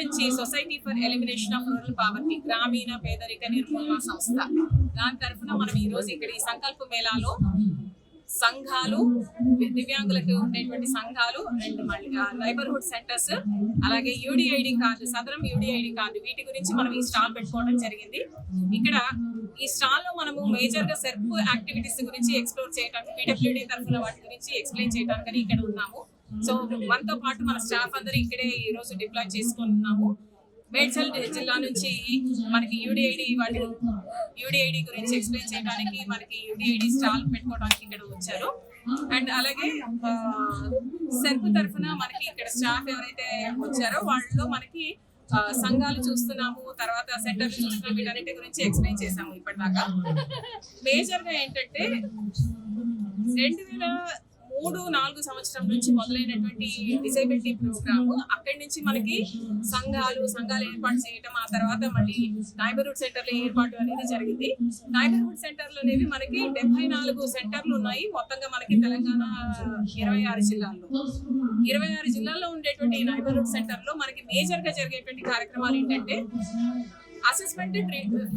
నుంచి society for elimination of rural poverty గ్రామీణ పేదరిక నిర్మూలన సంస్థ దాని తరఫున మనం ఈ రోజు ఇక్కడ ఈ సంకల్ప మేళాలో సంఘాలు దివ్యాంగులకు ఉండేటువంటి సంఘాలు అండ్ మళ్ళీ నైబర్హుడ్ సెంటర్స్ అలాగే UDID card Sadarem UDID card వీటి గురించి మనం ఈ స్టాల్ పెట్టుకోవడం జరిగింది. ఇక్కడ ఈ స్టాల్లో మనము మేజర్గా సెర్ప్ యాక్టివిటీస్ గురించి ఎక్స్ప్లోర్ చేయడానికి పీడబ్ల్యూడి తరఫున వాటి గురించి ఎక్స్ప్లెయిన్ చేయడానికి ఇక్కడ ఉన్నాము. సో మనతో పాటు మన స్టాఫ్ అందరూ ఇక్కడే ఈ రోజు డిప్లాయ్ చేసుకున్నాము మేడ్చల్ జిల్లా నుంచి మనకి యూడిఐడి వాళ్ళు యూడిఐడి గురించి ఎక్స్ప్లెయిన్ చేయడానికి మనకి యూడిఐడి స్టాల్ పెట్టుకోవడానికి ఇక్కడ వచ్చారు. అండ్ అలాగే సెర్పు తరఫున మనకి ఇక్కడ స్టాఫ్ ఎవరైతే వచ్చారో వాళ్ళలో మనకి సంఘాలు చూస్తున్నాము తర్వాత సెంటర్ చూస్తున్నాము వీటన్నిటి గురించి ఎక్స్ప్లెయిన్ చేసాము ఇప్పటిదాకా. మేజర్గా ఏంటంటే రెండు వేల మూడు నాలుగు సంవత్సరం నుంచి మొదలైనటువంటి డిసేబిలిటీ ప్రోగ్రామ్ అక్కడి నుంచి మనకి సంఘాలు సంఘాలు ఏర్పాటు చేయటం ఆ తర్వాత మళ్ళీ నైబర్హుడ్ సెంటర్ల ఏర్పాటు అనేది జరిగింది. నైబర్హుడ్ సెంటర్లు అనేవి మనకి డెబ్బై నాలుగు సెంటర్లు ఉన్నాయి. మొత్తంగా మనకి తెలంగాణ ఇరవై ఆరు జిల్లాల్లో. ఇరవై ఆరు జిల్లాల్లో ఉండేటువంటి నైబర్హుడ్ సెంటర్లో మనకి మేజర్గా జరిగేటువంటి కార్యక్రమాలు ఏంటంటే అసెస్మెంట్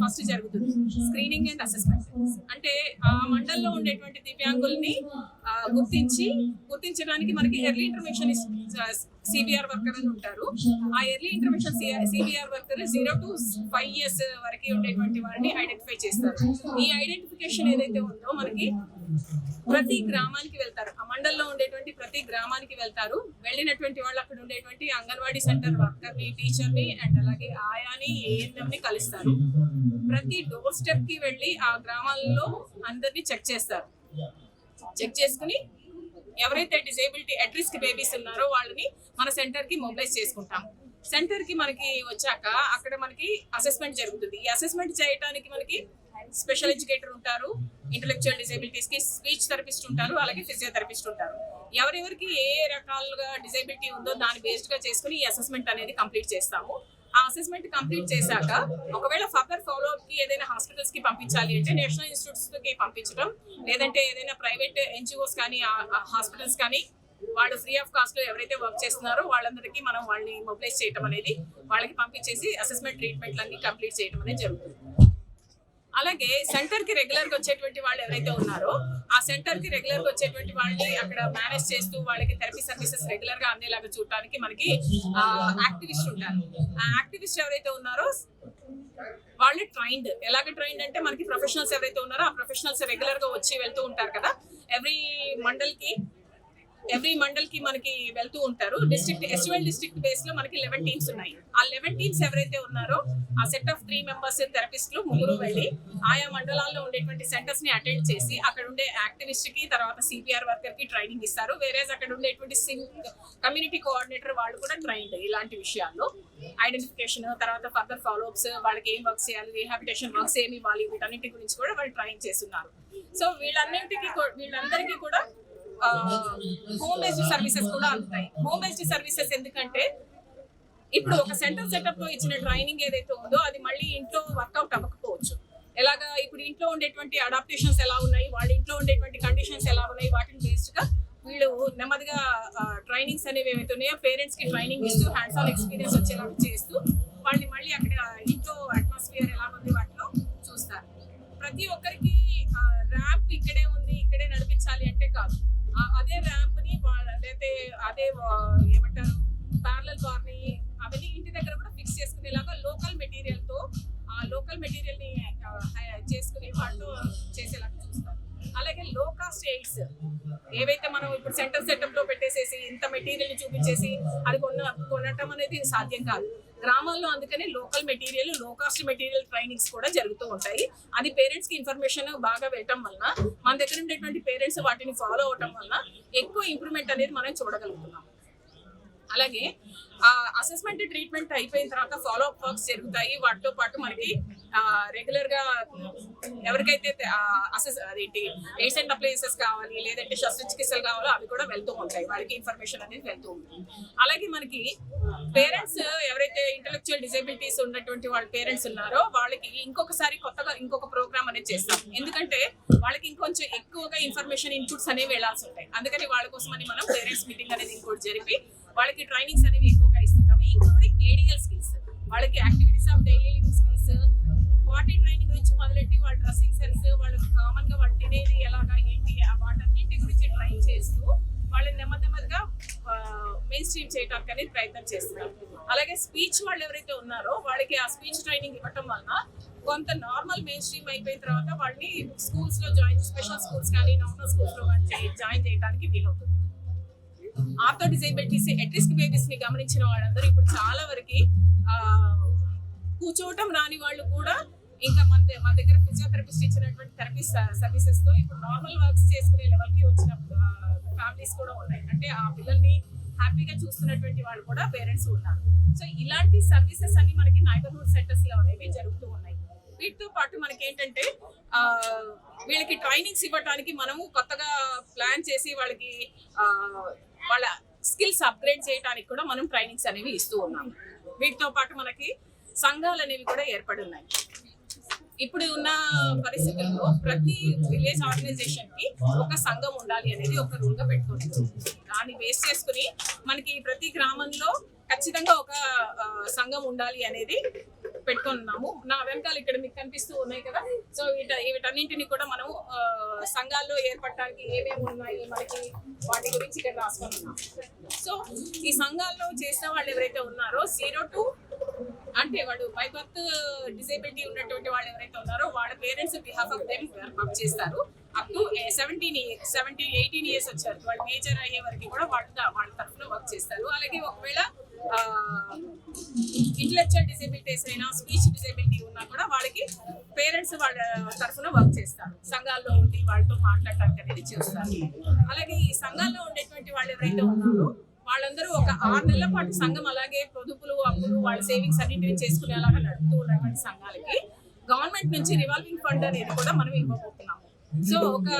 ఫస్ట్ జరుగుతుంది. స్క్రీనింగ్ అండ్ అసెస్మెంట్ అంటే ఆ మండల్లో ఉండేటువంటి దివ్యాంగుల్ని గుర్తించి గుర్తించడానికి మనకి ఎర్లీ ఇంటర్మేషన్ సిబిఆర్ వర్కర్ అని ఉంటారు. ఆ early intervention CBR worker zero to five years వరకు ఉండేటువంటి వారిని ఐడెంటిఫై చేస్తారు. ఈ ఐడెంటిఫికేషన్ ఏదైతే ఉందో మనకి ప్రతి గ్రామానికి వెళ్తారు. ఆ మండలంలో ఉండేటువంటి ప్రతి గ్రామానికి వెళ్తారు. వెళ్ళినటువంటి వాళ్ళు అక్కడ ఉండేటువంటి అంగన్వాడీ సెంటర్ వర్కర్ని అండ్ అలాగే ఆయాని ఏఎన్ఎం ని కలుస్తారు. ప్రతి డోర్ స్టెప్కి వెళ్ళి ఆ గ్రామాల్లో అందరినీ చెక్ చేస్తారు. చెక్ చేసుకుని ఎవరైతే డిజేబిలిటీ అట్ రిస్క్ బేబీస్ ఉన్నారో వాళ్ళని మన సెంటర్కి మొబిలైజ్ చేసుకుంటాం. సెంటర్కి మనకి వచ్చాక అక్కడ మనకి అసెస్మెంట్ జరుగుతుంది. ఈ అసెస్మెంట్ చేయడానికి మనకి స్పెషల్ ఎడ్యుకేటర్ ఉంటారు ఇంటలెక్చువల్ డిజేబిలిటీస్కి స్పీచ్ థెరపిస్ట్ ఉంటారు అలాగే ఫిజియోథెరపిస్ట్ ఉంటారు. ఎవరెవరికి ఏ ఏ రకాలుగా డిజేబిలిటీ ఉందో దాన్ని బేస్డ్గా చేసుకుని ఈ అసెస్మెంట్ అనేది కంప్లీట్ చేస్తాము. ఆ అసెస్మెంట్ కంప్లీట్ చేశాక ఒకవేళ ఫర్దర్ ఫాలో అప్కి ఏదైనా హాస్పిటల్స్కి పంపించాలి అంటే నేషనల్ ఇన్స్టిట్యూట్స్కి పంపించడం లేదంటే ఏదైనా ప్రైవేట్ ఎన్జిఓస్ కానీ హాస్పిటల్స్ కానీ వాళ్ళు ఫ్రీ ఆఫ్ కాస్ట్లో ఎవరైతే వర్క్ చేస్తున్నారో వాళ్ళందరికీ మనం వాళ్ళని మొబిలైజ్ చేయడం అనేది వాళ్ళకి పంపించేసి అసెస్మెంట్ ట్రీట్మెంట్లన్నీ కంప్లీట్ చేయడం అనేది జరుగుతుంది. అలాగే సెంటర్కి రెగ్యులర్గా వచ్చేటువంటి వాళ్ళు ఎవరైతే ఉన్నారో ఆ సెంటర్కి రెగ్యులర్గా వచ్చేటువంటి వాళ్ళని అక్కడ మేనేజ్ చేస్తూ వాళ్ళకి థెరపీ సర్వీసెస్ రెగ్యులర్గా అందేలాగా చూడటానికి మనకి యాక్టివిస్ట్ ఉంటారు. ఆ యాక్టివిస్ట్ ఎవరైతే ఉన్నారో వాళ్ళు ట్రైన్డ్ ఎలాగ ట్రైన్డ్ అంటే మనకి ప్రొఫెషనల్స్ ఎవరైతే ఉన్నారో ఆ ప్రొఫెషనల్స్ రెగ్యులర్గా వచ్చి వెళ్తూ ఉంటారు కదా. ఎవ్రీ మండల్కి ఎవ్రీ మండల్కి మనకి వెళ్తూ ఉంటారు. డిస్ట్రిక్ట్ ఎస్యుఎల్ డిస్ట్రిక్ట్ బేస్లో మనకి లెవెన్ టీమ్స్ ఉన్నాయి. ఆ లెవెన్ టీమ్స్ ఎవరైతే ఉన్నారో ఆ సెట్ ఆఫ్ త్రీ మెంబర్స్ థెరపిస్టులు ముగ్గురు వెళ్ళి ఆయా మండలాల్లో ఉండేటువంటి సెంటర్స్ని అటెండ్ చేసి అక్కడ ఉండే యాక్టివిస్ట్కి తర్వాత సిపిఆర్ వర్కర్కి ట్రైనింగ్ ఇస్తారు. వేరే అక్కడ ఉండేటువంటి కమ్యూనిటీ కోఆర్డినేటర్ వాళ్ళు కూడా ట్రైన్డ్ ఇలాంటి విషయాల్లో. ఐడెంటిఫికేషన్ తర్వాత ఫర్దర్ ఫాలోఅప్స్ వాళ్ళకి ఏం వర్క్స్ చేయాలి రీహాబిటేషన్ వర్క్స్ ఏమి ఇవ్వాలి వీటన్నిటి గురించి కూడా వాళ్ళు ట్రైన్ చేస్తున్నారు. సో వీళ్ళన్నింటికి వీళ్ళందరికీ కూడా హోమ్ బేస్డ్ సర్వీసెస్ కూడా అందుతాయి హోమ్ బేస్డ్ సర్వీసెస్ ఎందుకంటే ఇప్పుడు ఒక సెంటర్ సెటప్లో ఇచ్చిన ట్రైనింగ్ ఏదైతే ఉందో అది మళ్ళీ ఇంట్లో వర్కౌట్ అవ్వకపోవచ్చు. ఎలాగా ఇప్పుడు ఇంట్లో ఉండేటువంటి అడాప్టేషన్స్ ఎలా ఉన్నాయి వాళ్ళ ఇంట్లో ఉండేటువంటి కండిషన్స్ ఎలా ఉన్నాయి వాటిని బేస్డ్గా వీళ్ళు నెమ్మదిగా ట్రైనింగ్స్ అనేవి ఏవైతే ఉన్నాయో పేరెంట్స్కి ట్రైనింగ్ ఇస్తూ హ్యాండ్స్ ఆన్ ఎక్స్పీరియన్స్ వచ్చేలాగా చేస్తూ వాళ్ళని మళ్ళీ అక్కడ ఇంట్లో అట్మాస్ఫియర్ ఎలా ఉంది వాటిలో చూస్తారు. ప్రతి ఒక్కరికి ర్యాంప్ ఇక్కడే ఉంది ఇక్కడే నడిపించాలి అంటే కాదు. అదే ర్యాంప్ని వాళ్ళ లేకపోతే అదే ఏమంటారు ప్యారలల్ బార్ని అవన్నీ ఇంటి దగ్గర కూడా ఫిక్స్ చేసుకునేలాగా లోకల్ మెటీరియల్తో ఆ లోకల్ మెటీరియల్ని చేసుకుని వాళ్ళు చేసేలాగా చూస్తారు. అలాగే లో కాస్ట్ ఎయిడ్స్ ఏవైతే మనం ఇప్పుడు సెంటర్ సెటప్లో పెట్టేసేసి ఇంత మెటీరియల్ని చూపించేసి అది కొన్న కొనటం అనేది సాధ్యం కాదు. గ్రామాల్లో అందుకనే లోకల్ మెటీరియల్లో కాస్ట్ మెటీరియల్ ట్రైనింగ్స్ కూడా జరుగుతూ ఉంటాయి. అది పేరెంట్స్కి ఇన్ఫర్మేషన్ బాగా వెళ్ళటం వలన మన దగ్గర ఉండేటువంటి పేరెంట్స్ వాటిని ఫాలో అవటం వలన ఎక్కువ ఇంప్రూవ్మెంట్ అనేది మనం చూడగలుగుతున్నాం అలాగే ఆ అసెస్మెంట్ ట్రీట్మెంట్ అయిపోయిన తర్వాత ఫాలో అప్ వర్క్స్ జరుగుతాయి. వాటితో పాటు మనకి రెగ్యులర్గా ఎవరికైతే అసెస్ అదేంటి ఎయిడ్స్ అండ్ అప్లయన్సెస్ కావాలి లేదంటే శస్త్రచికిత్సలు కావాలో అవి కూడా వెళ్తూ ఉంటాయి. వారికి ఇన్ఫర్మేషన్ అనేది వెళ్తూ ఉంటుంది. అలాగే మనకి పేరెంట్స్ ఎవరైతే ఇంటలెక్చువల్ డిజేబిలిటీస్ ఉన్నటువంటి వాళ్ళ పేరెంట్స్ ఉన్నారో వాళ్ళకి ఇంకొకసారి కొత్తగా ఇంకొక ప్రోగ్రామ్ అనేది చేస్తాం. ఎందుకంటే వాళ్ళకి ఇంకొంచెం ఎక్కువగా ఇన్ఫర్మేషన్ ఇన్పుట్స్ అనేవి వెళ్ళాల్సి ఉంటాయి. అందుకని వాళ్ళ కోసమని మనం పేరెంట్స్ మీటింగ్ అనేది ఇంకోటి జరిపి వాళ్ళకి ట్రైనింగ్స్ అనేవి ఎక్కువగా ఇస్తుంటాం. ఇంక్లూడింగ్ ఏడిఎల్ స్కిల్స్ వాళ్ళకి activities of daily living skills potty training నుంచి మొదలెట్టి వాళ్ళ డ్రెస్సింగ్ సెన్స్ వాళ్ళకి కామన్గా వాళ్ళు తినేది ఎలాగా ఏంటి వాటన్నింటి గురించి ట్రైన్ చేస్తూ వాళ్ళని నెమ్మది నెమ్మదిగా మెయిన్ స్ట్రీమ్ చేయడానికి అనేది ప్రయత్నం చేస్తున్నారు. అలాగే స్పీచ్ వాళ్ళు ఎవరైతే ఉన్నారో వాళ్ళకి ఆ స్పీచ్ ట్రైనింగ్ ఇవ్వటం వలన కొంత నార్మల్ మెయిన్ స్ట్రీమ్ అయిపోయిన తర్వాత వాళ్ళని స్కూల్స్లో జాయిన్ స్పెషల్ స్కూల్స్ కానీ నార్మల్ స్కూల్స్లో జాయిన్ చేయడానికి వీలవుతుంది. ఆర్థో డిజైబిలిటీస్ ఎట్రిస్క్ బేబీస్ని గమనించిన వాళ్ళందరూ ఇప్పుడు చాలా వరకు కూర్చోవటం రాని వాళ్ళు కూడా ఇంకా మన మన దగ్గర ఫిజియోథెరపిస్ట్ ఇచ్చినటువంటి థెరపీ సర్వీసెస్తో ఇప్పుడు నార్మల్ వర్క్స్ చేసుకునే లెవెల్కి వచ్చిన ఫ్యామిలీస్ కూడా ఉన్నాయి. అంటే ఆ పిల్లల్ని హ్యాపీగా చూస్తున్నటువంటి వాళ్ళు కూడా పేరెంట్స్ ఉన్నారు. సో ఇలాంటి సర్వీసెస్ అన్ని మనకి నైబర్హుడ్ సెంటర్స్లో అనేవి జరుగుతూ ఉన్నాయి. వీటితో పాటు మనకి ఏంటంటే వీళ్ళకి ట్రైనింగ్స్ ఇవ్వడానికి మనము కొత్తగా ప్లాన్ చేసి వాళ్ళకి వాళ్ళ స్కిల్స్ అప్గ్రేడ్ చేయడానికి కూడా మనం ట్రైనింగ్స్ అనేవి ఇస్తూ ఉన్నాం. వీటితో పాటు మనకి సంఘాలు అనేవి కూడా ఏర్పడి ఉన్నాయి. ఇప్పుడు ఉన్న పరిస్థితుల్లో ప్రతి విలేజ్ ఆర్గనైజేషన్కి ఒక సంఘం ఉండాలి అనేది ఒక రూల్గా పెట్టుకుంది దాన్ని బేస్ చేసుకుని మనకి ప్రతి గ్రామంలో ఖచ్చితంగా ఒక సంఘం ఉండాలి అనేది పెట్టుకున్నాము నా వెనకాల ఇక్కడ మీకు కనిపిస్తూ ఉన్నాయి కదా. సో వీట వీటన్నింటిని కూడా మనం సంఘాల్లో ఏర్పడటానికి ఏమేమి ఉన్నాయి మనకి వాటి గురించి ఇక్కడ రాసుకున్నాం సో ఈ సంఘాల్లో చేసిన వాళ్ళు ఎవరైతే ఉన్నారో జీరో టు అంటే వాడు బై బర్త్ డిసేబిలిటీ ఉన్నటువంటి వాళ్ళు ఎవరైతే ఉన్నారో వాళ్ళ parents behalf of them work చేస్తారు. Up to seventeen seventeen eighteen years వచ్చారు. వాళ్ళు మేజర్ అయ్యే వరకు కూడా వాళ్ళు వాళ్ళ తరఫున వర్క్ చేస్తారు. అలాగే ఒకవేళ ఇంటలెక్చువల్ డిసేబిలిటీస్ అయినా స్పీచ్ డిసేబిలిటీ ఉన్నా కూడా వాళ్ళకి పేరెంట్స్ వాళ్ళ తరఫున వర్క్ చేస్తారు. సంఘాల్లో ఉండి వాళ్ళతో మాట్లాడటానికి అనేది చేస్తారు. అలాగే ఈ సంఘాల్లో ఉండేటువంటి వాళ్ళు ఎవరైతే ఉన్నారో వాళ్ళందరూ ఒక ఆరు నెలల పాటు సంఘం అలాగే పొదుపులు అప్పులు వాళ్ళ సేవింగ్స్ అన్నింటినీ చేసుకునేలాగా నడుపుతూ ఉన్నటువంటి సంఘాలకి గవర్నమెంట్ నుంచి రివాల్వింగ్ ఫండ్ అనేది కూడా మనం ఇవ్వబోతున్నాము. సో ఒక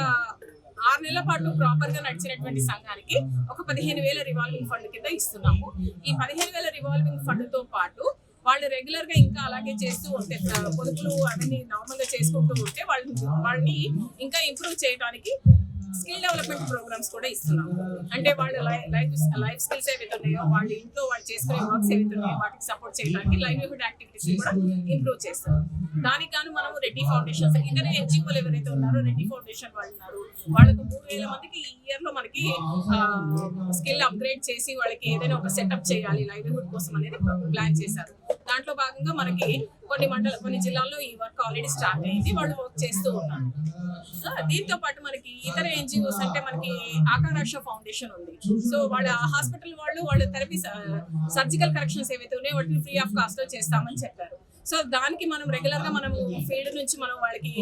ఆరు నెలల పాటు ప్రాపర్గా నడిచినటువంటి సంఘానికి ఒక పదిహేను వేల రివాల్వింగ్ ఫండ్ కింద ఇస్తున్నాము. ఈ పదిహేను వేల రివాల్వింగ్ ఫండ్తో పాటు వాళ్ళు రెగ్యులర్గా ఇంకా అలాగే చేస్తూ ఉంటే పొదుపులు అవన్నీ నార్మల్గా చేసుకుంటూ ఉంటే వాళ్ళని వాళ్ళని ఇంకా ఇంప్రూవ్ చేయడానికి స్కిల్ డెవలప్మెంట్ ప్రోగ్రామ్స్ కూడా ఇస్తున్నాం. అంటే వాళ్ళ లైఫ్ లైఫ్ స్కిల్స్ ఏవైతే ఉన్నాయో వాళ్ళ ఇంట్లో వాళ్ళు చేసుకునే వర్క్స్ ఏవైతే ఉన్నాయో వాటికి సపోర్ట్ చేయడానికి లైవ్లీహుడ్ యాక్టివిటీస్ కూడా ఇంప్రూవ్ చేస్తాం. దానికి గాను మనము రెడ్డి ఫౌండేషన్ ఇతర ఎన్జిఓలు ఎవరైతే ఉన్నారో రెడ్డి ఫౌండేషన్ వాళ్ళు ఉన్నారు. వాళ్ళకు మూడు వేల మందికి ఈ ఇయర్లో మనకి స్కిల్ అప్గ్రేడ్ చేసి వాళ్ళకి ఏదైనా ఒక సెటప్ చేయాలి లైవ్లీహుడ్ కోసం అనేది ప్లాన్ చేశారు. దాంట్లో భాగంగా మనకి కొన్ని మండల కొన్ని జిల్లాల్లో ఈ వర్క్ ఆల్రెడీ స్టార్ట్ అయింది. వాళ్ళు వర్క్ చేస్తూ ఉన్నారు. దీంతో పాటు మనకి ఇతర ఎన్జిఓస్ అంటే మనకి ఆకారాష ఫౌండేషన్ ఉంది. సో వాళ్ళ హాస్పిటల్ వాళ్ళు వాళ్ళ థెరపీ సర్జికల్ కరెక్షన్స్ ఏవైతే ఉన్నాయో వాటిని ఫ్రీ ఆఫ్ కాస్ట్లో చేస్తామని చెప్పారు. సో దానికి మనం రెగ్యులర్గా మనం ఫీల్డ్ నుంచి మనం వాళ్ళకి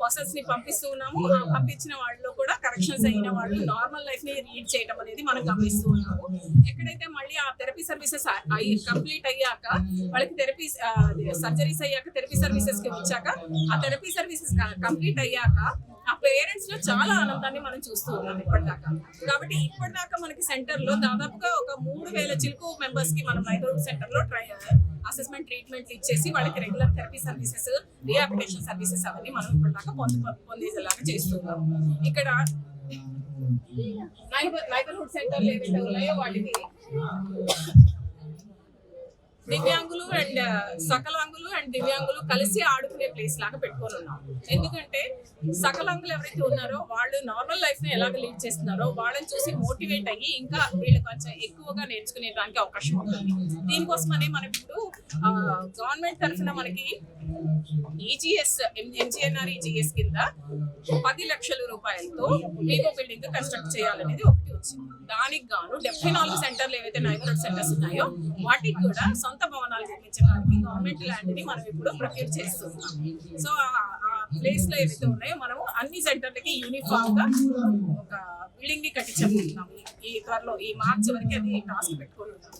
పర్సన్స్ని పంపిస్తూ ఉన్నాము. పంపించిన వాళ్ళలో కూడా కరెక్షన్స్ అయిన వాళ్ళు నార్మల్ లైఫ్ని రీడ్ చేయడం అనేది మనం గమనిస్తూ ఉన్నాము. ఎక్కడైతే మళ్ళీ ఆ థెరపీ సర్వీసెస్ అయ్యి కంప్లీట్ అయ్యాక వాళ్ళకి థెరపీ సర్జరీస్ అయ్యాక థెరపీ సర్వీసెస్కి వచ్చాక ఆ థెరపీ సర్వీసెస్ కంప్లీట్ అయ్యాక ఆ పేరెంట్స్లో చాలా ఆనందాన్ని మనం చూస్తూ ఉన్నాం ఇప్పటిదాకా. కాబట్టి ఇప్పటిదాకా మనకి సెంటర్లో దాదాపుగా ఒక మూడు వేల చిలుకు మెంబర్స్కి మనం నైబర్హుడ్ సెంటర్లో ట్రై అసెస్మెంట్ ట్రీట్మెంట్ ఇచ్చేసి వాళ్ళకి regular therapy services rehabilitation services అవన్నీ మనం ఇప్పటిదాకా పొందు పొందేసేలాగా చేస్తున్నాం ఇక్కడ నైబర్ నైబర్హుడ్ సెంటర్లు ఏవైతే ఉన్నాయో వాటికి దివ్యాంగులు అండ్ సకలాంగులు అండ్ దివ్యాంగులు కలిసి ఆడుకునే ప్లేస్ లాగా పెట్టుకొని ఉన్నాం. ఎందుకంటే సకలాంగులు ఎవరైతే ఉన్నారో వాళ్ళు నార్మల్ లైఫ్ని ఎలాగ లీడ్ చేస్తున్నారో వాళ్ళని చూసి మోటివేట్ అయ్యి ఇంకా వీళ్ళు కొంచెం ఎక్కువగా నేర్చుకునే దానికి అవకాశం ఉంటుంది. దీనికోసమనే మనం ఇప్పుడు గవర్నమెంట్ తరఫున మనకి ఈజీఎస్ ఎంజీఎన్ఆర్ ఈజీఎస్ కింద పది లక్షల రూపాయలతో మీకు బిల్డింగ్ కన్స్ట్రక్ట్ చేయాలనేది ఒక వచ్చింది దానికి గాను డెబ్బై నాలుగు సెంటర్లు ఏవైతే నైబర్హుడ్ సెంటర్స్ ఉన్నాయో వాటికి కూడా సొంత భవనాలు నిర్మించడానికి గవర్నమెంట్ ల్యాండ్ని మనం ఇప్పుడు ప్రొక్యూర్ చేస్తున్నాం. సో ఆ ప్లేస్లో ఏవైతే ఉన్నాయో మనము అన్ని సెంటర్లకి యూనిఫామ్గా ఒక బిల్డింగ్ని కట్టించబోతున్నాం ఈ త్వరలో ఈ మార్చి వరకు అది టాస్క్ పెట్టుకుని ఉన్నాం